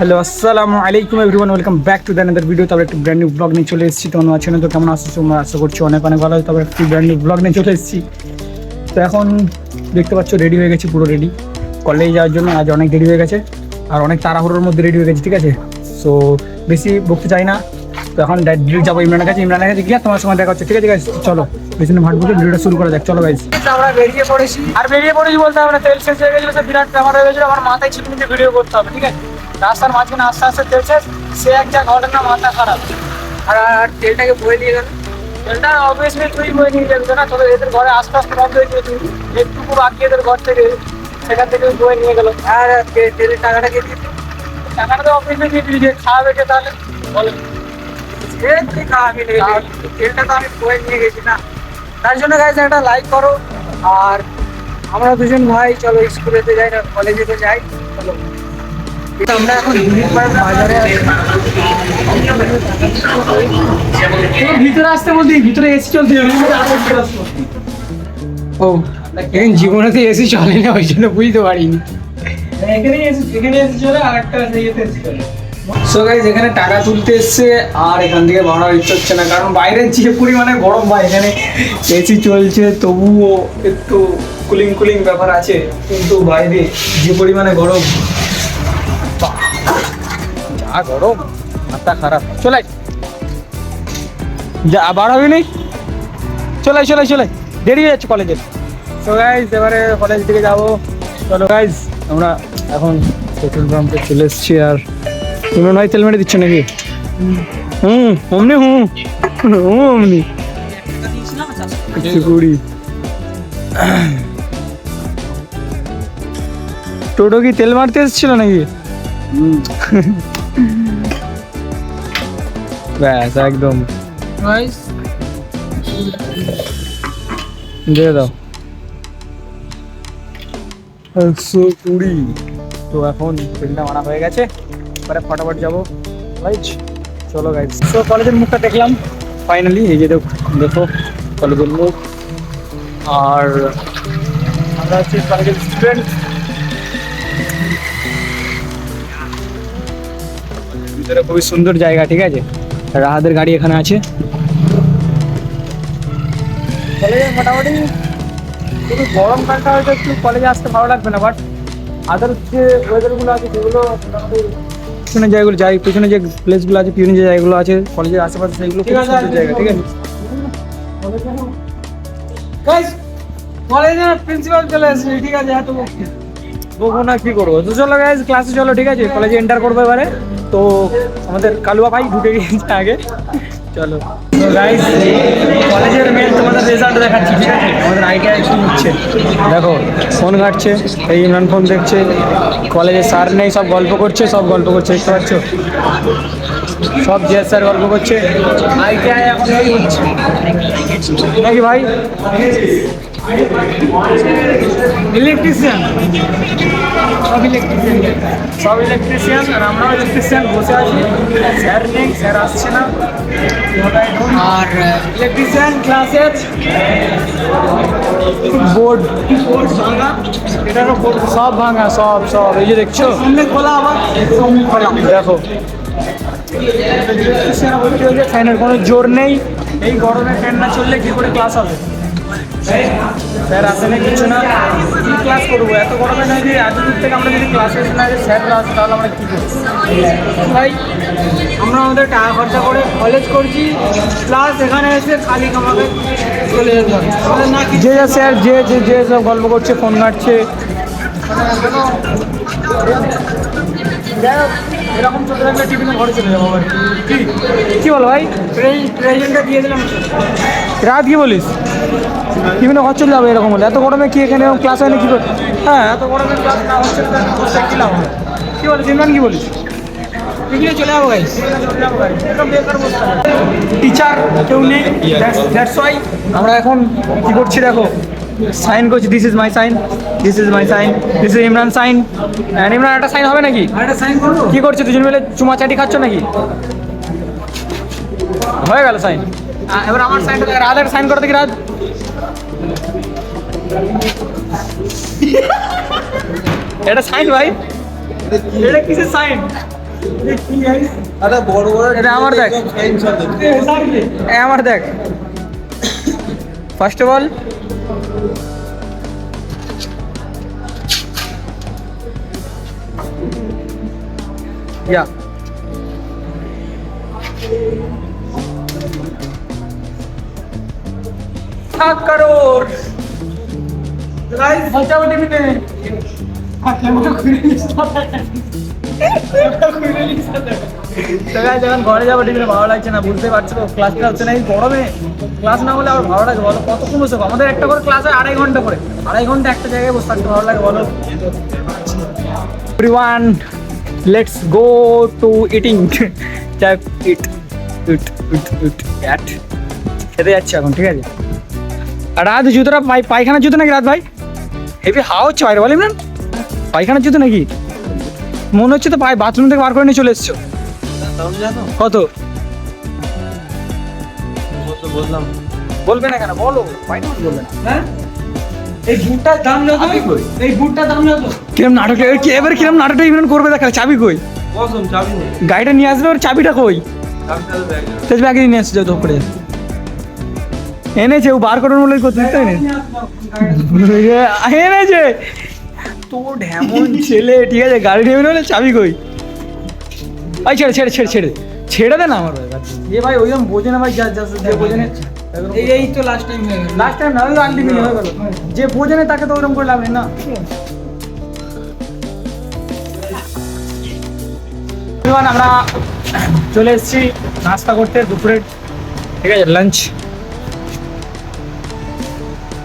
Hello, আসসালামু আলাইকুম everyone welcome back to the another video তারপর একটু ব্র্যান্ড নিউ ব্লগ নিয়ে চলে এসেছি। তোমরা আছো না তো কেমন আছো তোমরা? আশা করছি অনেক অনেক ভালো তারপর একটু ব্র্যান্ড নিউ ব্লগ নিয়ে চলে এসেছি। তো এখন দেখতে পাচ্ছ রেডি হয়ে গেছি, পুরো রেডি কলেজে যাওয়ার জন্য আজ অনেক দেরি হয়ে গেছে। আর অনেক তাড়াহুড়োর মধ্যে রেডি হয়ে গেছে, ঠিক আছে? সো বেশি বকতে চাই না। তো এখন ডিরেক্ট যাব ইমরানের কাছে। ইমরানের কাছে গিয়ে তোমার সঙ্গে দেখা হচ্ছে। ঠিক আছে, guys? চলো, পেছনে ভাট বসে ভিডিওটা শুরু করা যাক। চলো গাইজ আমরা বেরিয়ে পড়েছি। আর বেরিয়ে পড়েছি বলতে আমরা তেল শেষ হয়ে গেছিল বিরাট ব্যাপার হয়ে গেছিল। আমার মাথায় ছিপে ভিডিও করতে হবে, ঠিক আছে? রাস্তার মাঝখানে আস্তে আস্তে তেল শেষ সে এক যা ঘটনা মাথা খারাপ। আর আর তেলটাকে বয়ে দিয়ে গেল। তেলটা অবভিয়াসলি তুই বয়ে নিয়ে যাবি না তবে এদের ঘরে আস্তে আস্তে বন্ধ হয়ে গিয়েছিল একটুকু বাকি এদের ঘর থেকে সেখান থেকে বয়ে নিয়ে গেল। আর তেলের টাকাটা কে দিয়েছে? টাকাটা তো অবভিয়াসলি দিয়ে দিবি যে খাওয়াবে কে তাহলে? বলে। সে তুই খাওয়াবি তেলটা তো আমি বয়ে নিয়ে গেছি না। তার জন্য গাইজ একটা লাইক করো। আর আমরা দুজন ভাই চলো স্কুলেতে যাই না কলেজেতে যাই চলো। আমরা এখন দিলীপ পার্ক বাজারে ভিতরে আসতে বলতে ভিতরে এসি ও এখন জীবনে তো এসি চলে না ওই জন্য বুঝতে পারিনি। এসি এখানে এসি চলে আর একটা ইয়েতে এসি চলে। সো গাইজ এখানে টাকা তুলতে এসছে আর এখান থেকে বাড়ার ইচ্ছে হচ্ছে না কারণ বাইরে যে পরিমাণে গরম বা এখানে এসি চলছে তবুও একটু কুলিং কুলিং ব্যাপার আছে কিন্তু বাইরে যে পরিমাণে গরম যা গরম মাথা খারাপ। যা নি চলাই দেরি হয়ে যাচ্ছে কলেজের তো গাইজ এবারে কলেজ থেকে যাব। চলো গাইজ আমরা এখন পেট্রোল পাম্পে চলে এসেছি আর নয় তেল মেরে দিচ্ছ নাকি? হুম অমনি হুম। হুম অমনি। একশো কুড়ি টোটো কি তেল মারতে এসেছিল নাকি? ব্যাস একদম। দিয়ে দাও। একশো কুড়ি। তো এখন তেলটা মারা হয়ে গেছে। এবারে ফটাফট যাব। রাইট চলো গাইজ তো কলেজের মুখটা দেখলাম। ফাইনালি এই যে দেখো দেখো কলেজের মুখ। আর আমরা হচ্ছি কলেজের স্টুডেন্ট ভিতরে খুবই সুন্দর জায়গা ঠিক আছে? রাহাদের গাড়ি এখানে আছে। কলেজে মোটামুটি শুধু গরমকালটা হয়তো একটু কলেজে আসতে ভালো লাগবে না বাট আদার্স যে ওয়েদারগুলো আছে সেগুলো মোটামুটি পিছনে জায়গাগুলো যাই পিছনে যে প্লেসগুলো আছে পিছনে যে জায়গাগুলো আছে কলেজের আশেপাশে সেগুলো খুব সুন্দর জায়গা ঠিক আছে? কলেজের প্রিন্সিপাল চলে আসছে ঠিক আছে এত বকবো না, কি করব? তো চলো গাইজ ক্লাসে চলো, ঠিক আছে? কলেজে এন্টার করব এবারে। তো আমাদের কালুয়া ভাই ঢুকে গিয়েছে আগে। চলো। গাইজ কলেজের মেন তোমাদের রেজাল্ট দেখাচ্ছি, ঠিক আছে? আমাদের আইটিআই একটু নিচ্ছে দেখো ফোন ঘাটছে, এই ইমরান ফোন দেখছে। কলেজে স্যার নেই, সব গল্প করছে, সব গল্প করছে, দেখতে পাচ্ছ? সব জিয়ার স্যার গল্প করছে। আইটিআই এখন হচ্ছে। নাকি ভাই? ইলেকট্রিশিয়ান সব ইলেকট্রিশিয়ান সব ইলেকট্রিশিয়ান আর আমরাও ইলেকট্রিশিয়ান বসে আছি। স্যার নেই স্যার আসছে না। আর ইলেকট্রিশিয়ান ক্লাসের বোর্ড বোর্ড ভাঙা। এটারও বোর্ড সব ভাঙা সব সব। এই যে দেখছ? সামনে খোলা আবার। খোলা দেখো ফ্যানের কোনো জোর নেই। এই গরমে ফ্যান না চললে কি করে ক্লাস হবে? স্যার আসে না কিছু না। কি ক্লাস করব? এত গরমে না যে এত দূর থেকে আমরা যদি ক্লাসে না যে স্যার আসে তাহলে আমরা কী করব? ভাই আমরা আমাদের টাকা খরচা করে কলেজ করছি প্লাস এখানে এসে খালি কামাকে চলে যেতে হবে। আমাদের যে যা স্যার যে যে যে সব গল্প করছে ফোন ঘাটছে। এরকম চলতে থাকলে টিফিনে ঘরে চলে যাব আবার। কি? কি বলো ভাই? প্রেজেন্টটা দিয়ে দিলাম। রাত কি বলিস? টিফিনে ঘর চলে যাবে এরকম হলে। এত গরমে কি এখানে ক্লাস হয় না কি? করে হ্যাঁ এত গরমে ক্লাস না হচ্ছে কি লাভ হবে? কি বলিস ইমরান কি বলিস? চলে যাব গাইস টিচার কেউ নেই দ্যাটস ওয়াই আমরা এখন কি করছি দেখো? সাইন করছি this is my sign this is my sign this is Imran sign and Imran একটা সাইন হবে নাকি? কি করছ দুজন মিলে চুমা চাটি খাচ্ছ নাকি? হয়ে গেল সাইন এবার আমার সাইনটা রাত একটা সাইন করো দেখি রাত এটা সাইন ভাই এটা কিসের সাইন আরে বড় বড় এটা আমার দেখ। এ আমার দেখ ফার্স্ট অফ অল ইয়া सात करोड़ गाइस बचाओ टीवी में তো guys, এখন ঘরে যাবো টিভিতে ভালো লাগছে না বুঝতে পারছো তো ক্লাসটা হচ্ছে না এই গরমে ক্লাস না হলে আবার ভালো লাগে বলো কতক্ষণ বসে আমাদের একটা করে ক্লাস হয় আড়াই ঘন্টা করে আড়াই ঘন্টা একটা জায়গায় বসে থাকতে ভালো লাগে বলো everyone let's go to eating eat eat eat eat eat cat খেতে যাচ্ছি এখন ঠিক আছে আর রাত জুতোটা পাই পায়খানার জুতো নাকি রাত ভাই? হেভি হাওয়া হচ্ছে বাইরে বলি না। পায়খানার জুতো নাকি? মনে হচ্ছে তো পাই বাথরুম থেকে বার করে নিয়ে চলে এসছো। কত? বললাম বলবে না কেন বলো। পায়খানা বলবে না। হ্যাঁ? এই বুটটার দাম যত এই বুটটার দাম যত কিরম নাটক এবার কিরম নাটকটা ইভেন্ট করবে দেখা চাবি কই? গাড়িটা নিয়ে আসবে ওর চাবিটা কই? ব্যাগে নিয়ে আসছে যত করে। এনেছে ও বার করার বলে করতে এনেছে। তো ঢেমন ছেলে ঠিক আছে গাড়ি নেবে না চাবি কই? ভাই ছেড়ে ছেড়ে ছেড়ে ছেড়ে। ছেড়ে দে না আমার ভাই এ ভাই ওইরকম বোঝে না ভাই যা যা যে বোঝে না। এই এই তো লাস্ট টাইম হয়ে গেল। লাস্ট টাইম না মিলি হয়ে। গেল। যে বোঝে না তাকে তো ওরকম করে লাভ নেই না? আমরা চলে এসেছি নাস্তা করতে দুপুরের ঠিক আছে লাঞ্চ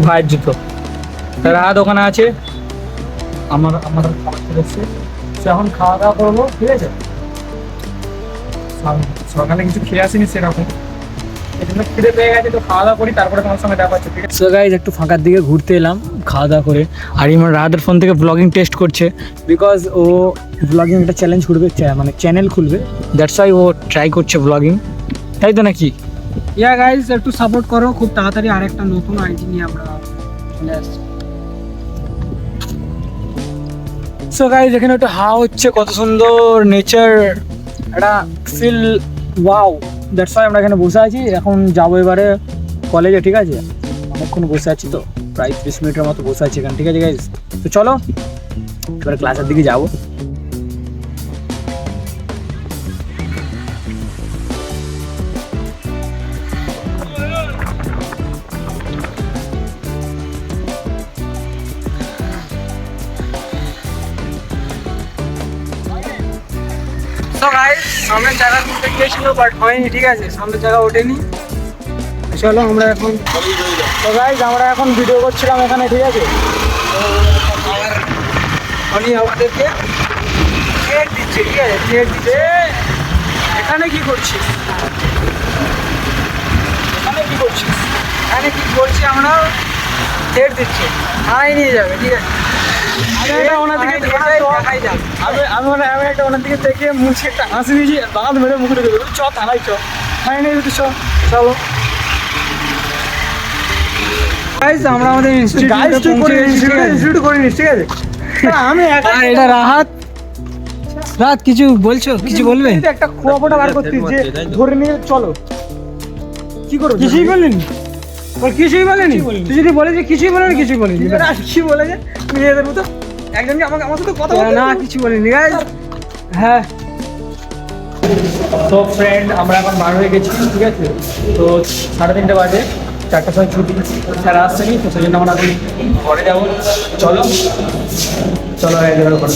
ভাইয়ের জুতো। রাত ওখানে আছে। আমার আমার এসছে এখন খাওয়া দাওয়া করব ঠিক আছে? সকালে কিছু খেয়ে আসিনি সেরকম। সো গাইজ একটু ফাঁকার দিকে ঘুরতে এলাম খাওয়া দাওয়া করে। আর ইমন রাহাদের ফোন থেকে ব্লগিং টেস্ট করছে। বিকজ ও ব্লগিং একটা চ্যালেঞ্জ চা- মানে চ্যানেল খুলবে। দ্যাটস ওয়াই ও ট্রাই করছে ব্লগিং তাই তো নাকি? ইয়া গাইজ একটু সাপোর্ট করো। খুব তাড়াতাড়ি আরেকটা নতুন আইডি নিয়ে আমরা চলে আসছি। সো গাইজ এখানে একটু হাওয়া হচ্ছে, কত সুন্দর নেচার একটা ফিল ওয়াও দ্যাটস ওয়াই আমরা এখানে বসে আছি। এখন যাব এবারে কলেজে ঠিক আছে? অনেকক্ষণ বসে আছি তো, প্রায় ত্রিশ মিনিটের মতো বসে আছি এখানে, ঠিক আছে গাইজ তো চলো, এবার ক্লাসের দিকে যাব। জায়গা খুঁজতে গিয়েছিল বাট হয়নি, ঠিক আছে সামনের জায়গা ওঠেনি। চলো, আমরা এখন তো আমরা এখন ভিডিও করছিলাম এখানে, ঠিক আছে? উনি আমাদেরকে ট্রেড দিচ্ছে, ঠিক আছে? ট্রেড দিচ্ছে এখানে কি করছিস? এখানে কি করছিস? এখানে কি করছি আমরা? ট্রেড দিচ্ছে। থানায় নিয়ে যাবে, ঠিক আছে? আমি এটা ওনার দিকে থানায় নিয়ে যাই, দেখাই যাক। আমি আমি মানে আমি একটা ওনার দিকে দেখে মুছে একটা হাসি দিয়েছি দাঁত মেরে মুখে ঢুকে দেবো চ থানায় চ থানায় নিয়ে চ চলো। গাইজ আমরা আমাদের গাইজ তুই করে ইনস্টিটিউট করে ঠিক আছে? আমি এটা রাহাত। রাত কিছু বলছো? কিছু বলবে? একটা খোয়াপোটা বার করতিস যে ধরে নিয়ে চলো। কি করো কিছুই বললেন ওর কিছুই বলেনি। তুই যদি বলে যে কিছুই বলেনি কিছুই বলেনি। কি বলে যে মেয়েদের মতো একজনকে আমাকে আমার সাথে কথা না কিছু বলেনি গাইজ হ্যাঁ। তো ফ্রেন্ড আমরা এখন বার হয়ে গেছি ঠিক আছে? তো সাড়ে তিনটে বাজে চারটার সময় ছুটি স্যার আসছেনি তো সেই জন্য আমরা ঘরে যাব। চলো। চলো এবার ঘর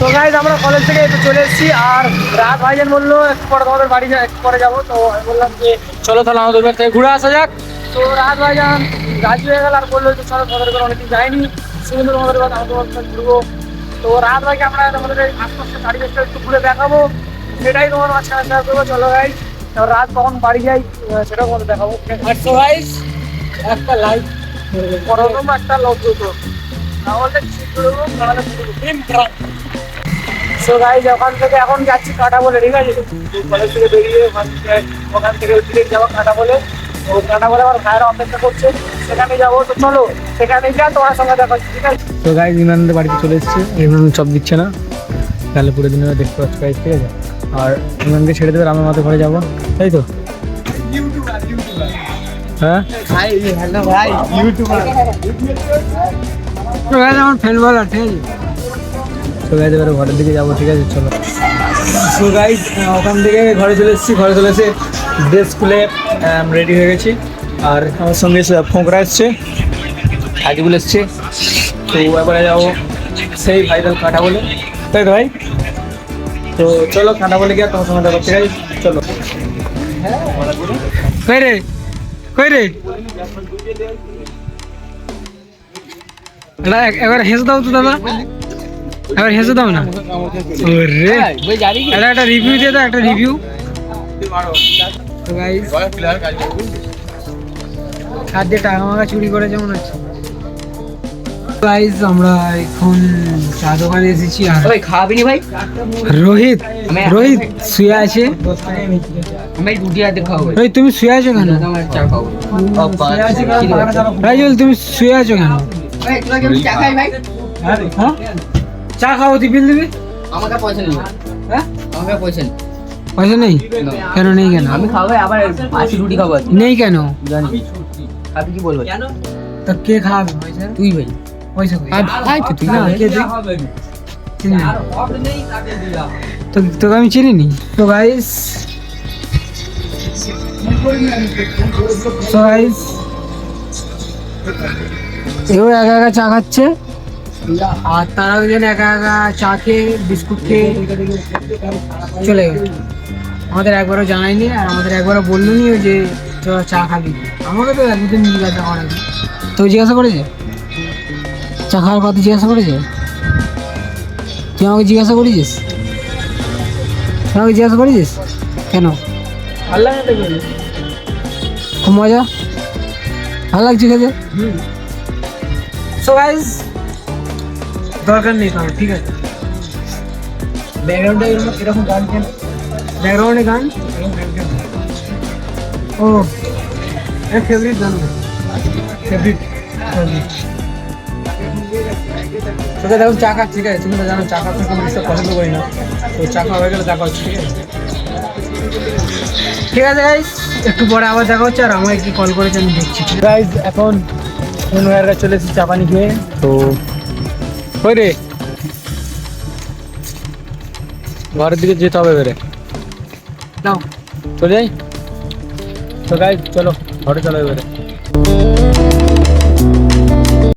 তো গাইজ আমরা কলেজ থেকে একটু চলে এসেছি আর রাত ভাইজান বলল, একটু পরে তোমাদের বাড়ি একটু পরে যাব। তো আমি বললাম যে, চলো তাহলে আমাদের বাড়ি থেকে ঘুরে আসা যাক। তো রাত ভাইজান রাজি হয়ে গেল আর বলল যে, চলো তোমাদের ঘরে অনেকদিন যাইনি। সুন্দর তোমাদের বাড়ি আমাদের ঘুরবো। তো রাত ভাইকে আমরা তোমাদের আশপাশে চারিদিকটা একটু ঘুরে দেখাবো। সেটাই তোমার মাঝখানে শেয়ার করব। চলো গাইজ রাত কখন বাড়ি যাই সেটাও তোমাদের দেখাবো। একটা লাইক প্রথম একটা লক দুটো তাহলে সো গাইজ ওখান থেকে এখন যাচ্ছি কাটা বলে ঠিক আছে? কলেজ থেকে বেরিয়ে ওখান থেকে ওখান থেকে যাব কাটা বলে। তো কাটা বলে আমার ভাইয়েরা অপেক্ষা করছে। সেখানে যাব। তো চলো সেখানে যা তোমার সঙ্গে দেখা ঠিক আছে? তো গাইজ ইমরানদের বাড়িতে চলে এসেছে। ইমরান চপ দিচ্ছে না। তাহলে পুরো দিনে দেখতে পাচ্ছ গাইজ ঠিক আছে? আর ইমরানকে ছেড়ে দেবে আমার মতো ঘরে যাব। তাই তো? হ্যাঁ? আমার ফ্যান বলার ঠিক আছে? তো গাইজ এবারে ঘরের দিকে যাব ঠিক আছে চলো। তো গাইজ ওখান থেকে ঘরে চলে এসেছি ঘরে চলে এসে ড্রেস খুলে রেডি হয়ে গেছি। আর আমার সঙ্গে ফোঁকরা এসছে হাজিবুল এসছে। তো এবারে যাব সেই ভাইরাল কাঁটা বলে। তাই তো ভাই? তো চলো কাঁটা বলে গিয়ে তোমার সঙ্গে দেখা ঠিক আছে চলো। কই রে? কই রে? এটা হেসে দাও তো দাদা। এবার হেসে দাও না। এটা একটা রিভিউ দিয়ে একটা রিভিউ হাত দিয়ে টাকা চুরি করে যেমন আছে গাইস আমরা এখন চা দোকানে এসেছি আর ভাই খাওয়াবি নি ভাই? রোহিত রোহিত শুয়ে আছে। আমি রুটি আর খাব। রোহিত তুমি শুয়ে আছো কেন? আমার চা খাব। রাজুল তুমি শুয়ে আছো কেন? চা খাই ভাই। হ্যাঁ? চা খাও তুই বিল দিবি? আমাকে পয়সা নেই। হ্যাঁ? আমাকে পয়সা নেই। পয়সা নেই? কেন নেই কেন? আমি খাব আবার আশি রুটি খাব নেই কেন? জানি। আপনি কি বলবেন তা কে খাওয়াবে তুই ভাই। তো তোকে আমি চিনি নি তো গাইস তো গাইস এও একা একা চা খাচ্ছে? আর তারা দুজন একা একা চা খেয়ে বিস্কুট খেয়ে চলে গেল আমাদের একবারও জানায়নি আর আমাদের একবারও বলল নি যে তোরা চা খাবি। আমাকে তো একদিন জিজ্ঞাসা করা তো জিজ্ঞাসা করেছে? চা খাওয়ার কথা জিজ্ঞাসা করেছে? তুই আমাকে জিজ্ঞাসা করেছিস? তুই আমাকে জিজ্ঞাসা করেছিস? কেন? খুব মজা? ভালো লাগছে খেতে? সো গাইস দরকার নেই কারণ ঠিক আছে? ব্যাকগ্রাউন্ডে এরকম এরকম গান কেন? ব্যাকগ্রাউন্ডে গান? ও ফেভারিট গান ফেভারিট তোকে দেখো চা খাচ্ছি ঠিক আছে? তুমি তো জানো, চা খুব বেশি পছন্দ করি না। তো চা খাওয়া হয়ে গেলে দেখা হচ্ছে, ঠিক আছে? ঠিক আছে গাইস একটু পরে আবার দেখা হচ্ছে, আর আমাকে কি কল করেছে আমি দেখছি। গাইজ এখন ফোন হয়ে চলে এসেছি চা পানি খেয়ে। তো কই রে। ঘরের দিকে যেতে হবে এবারে। নাও, চলে যাই। তো গাইজ চলো, ঘরে চলো এবারে।